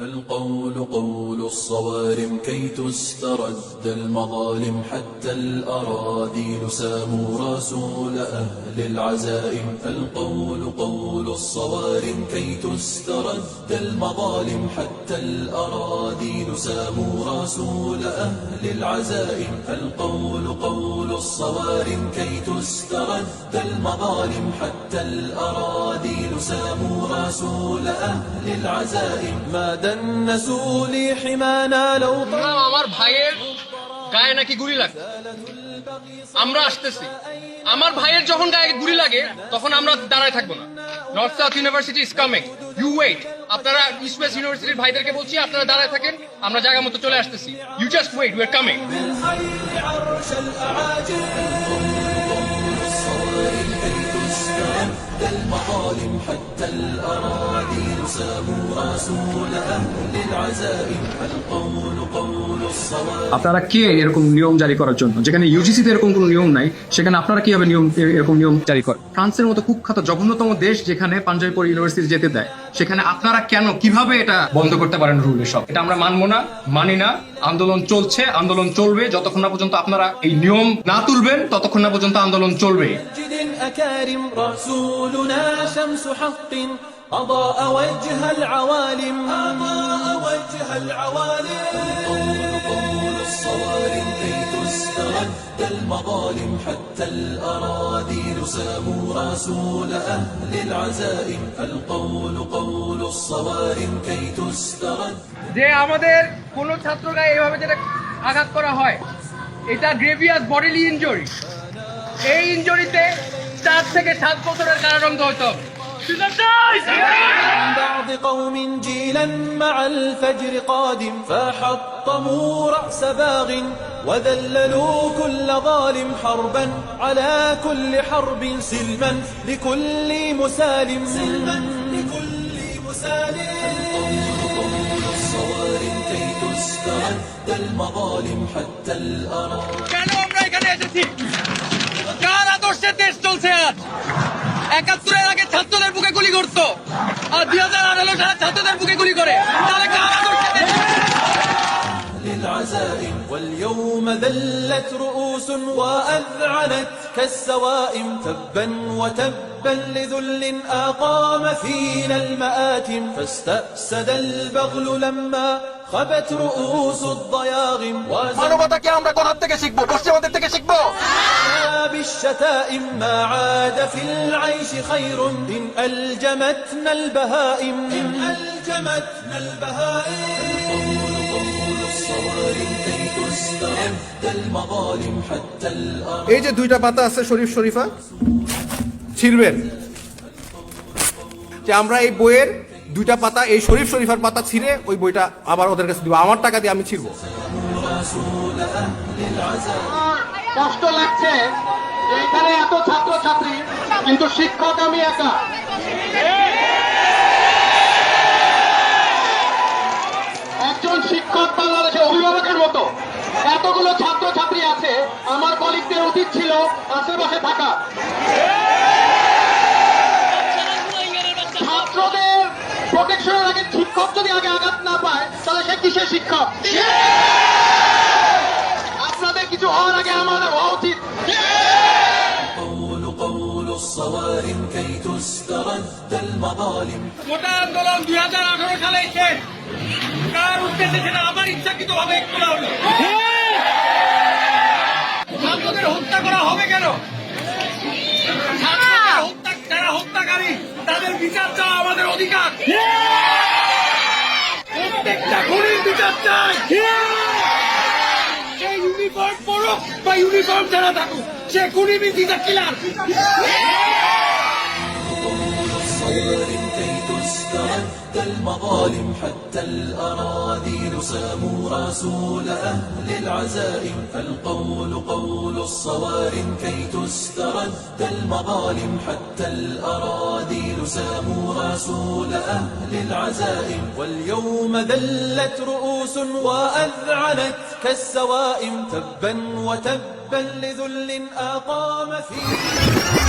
القول قول الصوارم كي تسترد المظالم حتى الأراذيل ساموا رسول أهل العزائم. القول قول الصوارم كي تسترد المظالم حتى الأراذيل ساموا رسول أهل العزائم. القول قول الصوارم كي تسترد المظالم حتى الأراذيل ساموا رسول أهل العزائم ما دنسوا لي حمانا لو শুনলাম আমার ভাইয়ের গায়ে নাকি গুলি লাগে আমরা আসতেছি আমার ভাইয়ের যখন গায়ে গুলি লাগে তখন আমরা দাঁড়ায় থাকবো না north south university is coming you wait আপনারা ইস্ট ওয়েস্ট ইউনিভার্সিটির ভাইদেরকে বলছি আপনারা দাঁড়ায় থাকেন আমরা জায়গা মতো চলে আসতেছি you just wait we are coming المظالم حتى الأراذيل ساموا رسول أهل العزائم القول قول الصوارم আপনারা কে এরকম নিয়ম জারি করার জন্য যেখানে ইউজিসিতে এরকম কোনো নিয়ম নাই সেখানে আপনারা কিভাবে নিয়ম এ- এরকম নিয়ম জারি করেন ফ্রান্সের মতো কুখ্যাত জঘন্যতম দেশ যেখানে পাঞ্জাবিপুর ইউনিভার্সিটি যেতে দেয় সেখানে আপনারা কেন কিভাবে এটা বন্ধ করতে পারেন রুল সব এটা আমরা মানবো না মানি না আন্দোলন চলছে আন্দোলন চলবে যতক্ষণ না পর্যন্ত আপনারা এই নিয়ম না তুলবেন ততক্ষণ না পর্যন্ত আন্দোলন চলবে جد أكارم رسولنا شمس حق أضاء وجه العوالم أضاء وجه العوالم القول قول الصوارم كي تسترد المظالم حتى الأراذيل ساموا رسول أهل العزائم القول قول الصوارم كي تسترد যে আমাদের কোন ছাত্র গায়ে এভাবে যেটা আঘাত করা হয় এটা গ্রেভিয়াস বডিলি ইনজুরি এই ইনজুরিতে চার থেকে সাত বছরের কারাদণ্ড হতো من بعض قوم جيلا مع الفجر قادم فحطموا رأس باغ وذللوا كل ظالم حربا على كل حرب سلما لكل مسالم سلما لكل مسالم الصوارم كي تسترد المظالم حتى الأراضي কেন আমরা এখানে একাত্তরের আগে ছাত্রদের বুকে গুলি করতো আর দুই হাজার আঠারো সালে ছাত্রদের বুকে গুলি করে তাহলে কার আদর্শে দেশ للعزائم واليوم ذلت رؤوس وأذعنت كالسوائم تبا وتبا لذل أقام فينا المآتم فاستأسد البغل لما خبت رؤوس الضياغم وزنا মানবতাকে আমরা কোথা থেকে শিখবো পশ্চিমাদের থেকে শিখবো بالشتائم ما عاد في العيش خير إن ألجمتنا البهائم إن ألجمتنا البهائم قول الصوارم كي تسترد المظالم حتى الأرض এই যে দুইটা পাতা আছে শরীফ শরীফা ছিড়বেন যে আমরা এই বইয়ের দুইটা পাতা এই শরীফ শরীফার পাতা ছিঁড়ে ওই বইটা আবার ওদের কাছে দিব আমার টাকা দিয়ে আমি ছিড়বো কষ্ট লাগছে যে এখানে এত ছাত্র ছাত্রী কিন্তু শিক্ষক আমি একা। একজন শিক্ষক বাংলাদেশের অভিভাবকের মতো। এতগুলো ছাত্র ছাত্রী আছে, আমার কলিগদের উচিত ছিল, আশেপাশে থাকা। ছাত্রদের প্রোটেকশনের আগে শিক্ষক যদি আগে আঘাত না পায়, তাহলে সে কিসের শিক্ষক? আপনাদের কিছু হওয়ার আগে আমাদের قول الصوارم كي تسترد المظالم গোটা আন্দোলন দুই হাজার আঠারো সালে শেষ কার উদ্দেশ্যে সেটা আবার ইচ্ছাকৃত ভাবে তোলা হলো ছাত্রদের হত্যা করা হবে কেন ছাত্রদের হত্যা যারা হত্যাকারী তাদের বিচার চাওয়া আমাদের অধিকার প্রত্যেকটা খুনির বিচার চাই সে ইউনিফর্ম পরুক বা ইউনিফর্ম ছাড়া থাকুক সে খুনি মিথিকা কিলার المظالم حتى الأراذيل ساموا رسول أهل العزائم. القول قول الصوارم كي تسترد المظالم حتى الأراذيل ساموا رسول أهل العزائم. واليوم ذلت رؤوس وأذعنت كالسوائم. تبا وتبا لذل أقام فيه.